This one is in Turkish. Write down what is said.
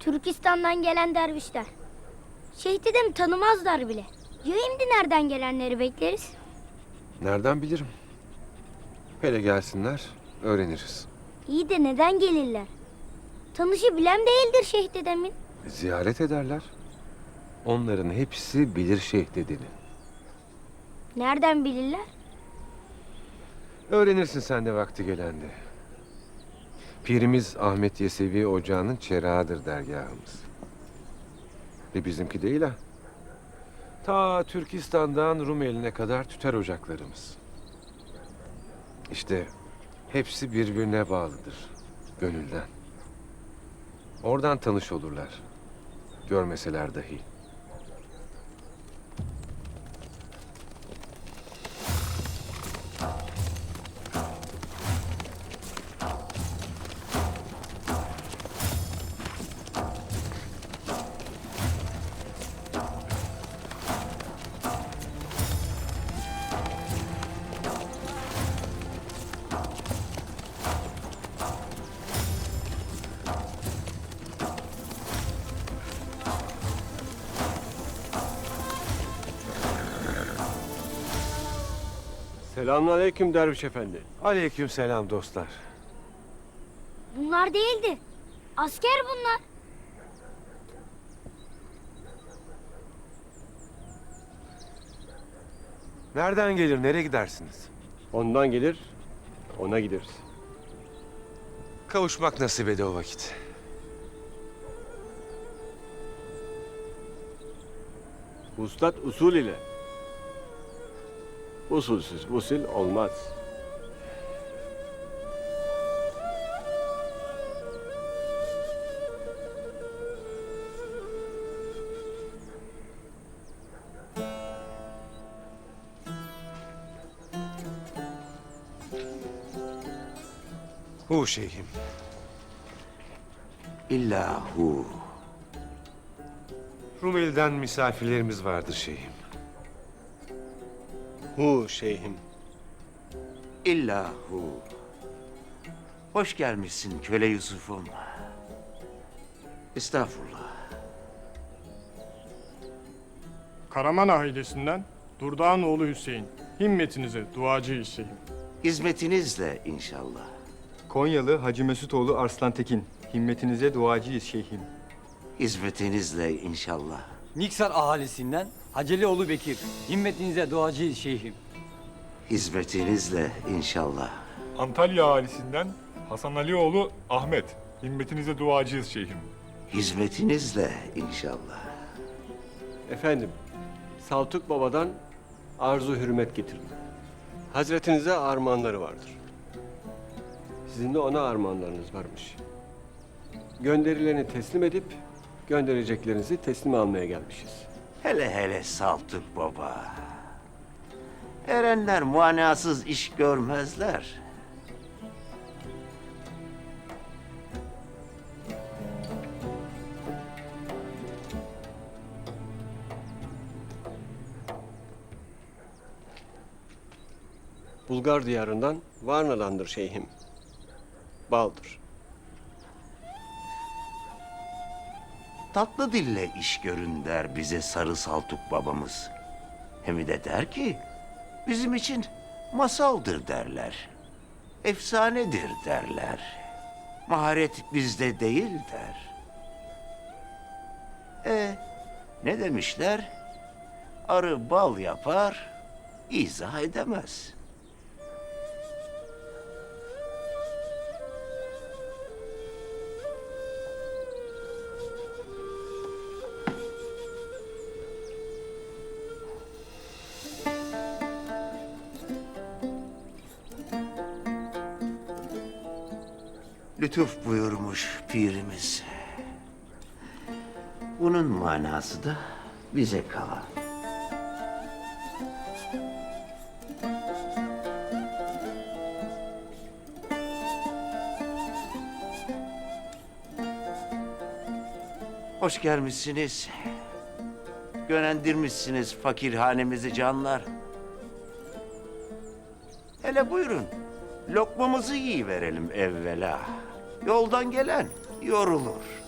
Türkistan'dan gelen dervişler. Şeyh dedem tanımazlar bile. Ya şimdi nereden gelenleri bekleriz? Nereden bilirim? Hele gelsinler, öğreniriz. İyi de neden gelirler? Tanışı bilen değildir Şeyh dedemin. Ziyaret ederler. Onların hepsi bilir şeyh dedeni. Nereden bilirler? Öğrenirsin sen de vakti gelende. Pirimiz Ahmet Yesevi Ocağı'nın çerağıdır dergahımız. Ve bizimki değil ha. Ta Türkistan'dan Rumeli'ne kadar tüter ocaklarımız. İşte hepsi birbirine bağlıdır. Gönülden. Oradan tanış olurlar. Görmeseler dahi. Selamünaleyküm derviş efendi. Aleyküm selam dostlar. Bunlar değildi. Asker bunlar. Nereden gelir, nereye gidersiniz? Ondan gelir, ona gideriz. Kavuşmak nasip ede o vakit. Vuslat usul ile. Usulsüz usul olmaz. Hu şeyhim. İllahu Rumeli'den misafirlerimiz vardır şeyhim. Hu şeyhim. illahu. Hoş gelmişsin köle Yusuf'um. Estağfurullah. Karaman ailesinden Durdağın oğlu Hüseyin. Himmetinize duacı şeyhim. Hizmetinizle inşallah. Konyalı Hacı Mesutoğlu Arslan Tekin. Himmetinize duacıyız şeyhim. Hizmetinizle inşallah. Niksar ahalisinden Hacelioğlu Bekir. Himmetinize duacıyız şeyhim. Hizmetinizle inşallah. Antalya ailesinden Hasan Alioğlu Ahmet. Himmetinize duacıyız şeyhim. Hizmetinizle inşallah. Efendim, Saltuk Baba'dan arzu hürmet getirdim. Hazretinize armağanları vardır. Sizin de ona armağanlarınız varmış. Gönderilerini teslim edip göndereceklerinizi teslim almaya gelmişiz. Hele hele Saltuk Baba. Erenler manasız iş görmezler. Bulgar diyarından Varna'dandır şeyhim. Baldır. Tatlı dille iş görün der bize sarı saltuk babamız. Hem de der ki bizim için masaldır derler. Efsanedir derler. Maharet bizde değil der. E ne demişler? Arı bal yapar, izah edemez. Lütuf buyurmuş pirimiz. Bunun manası da bize kalan. Hoş gelmişsiniz. Gönendirmişsiniz fakirhanemizi canlar. Hele buyurun. Lokmamızı yiyiverelim evvela. Yoldan gelen yorulur.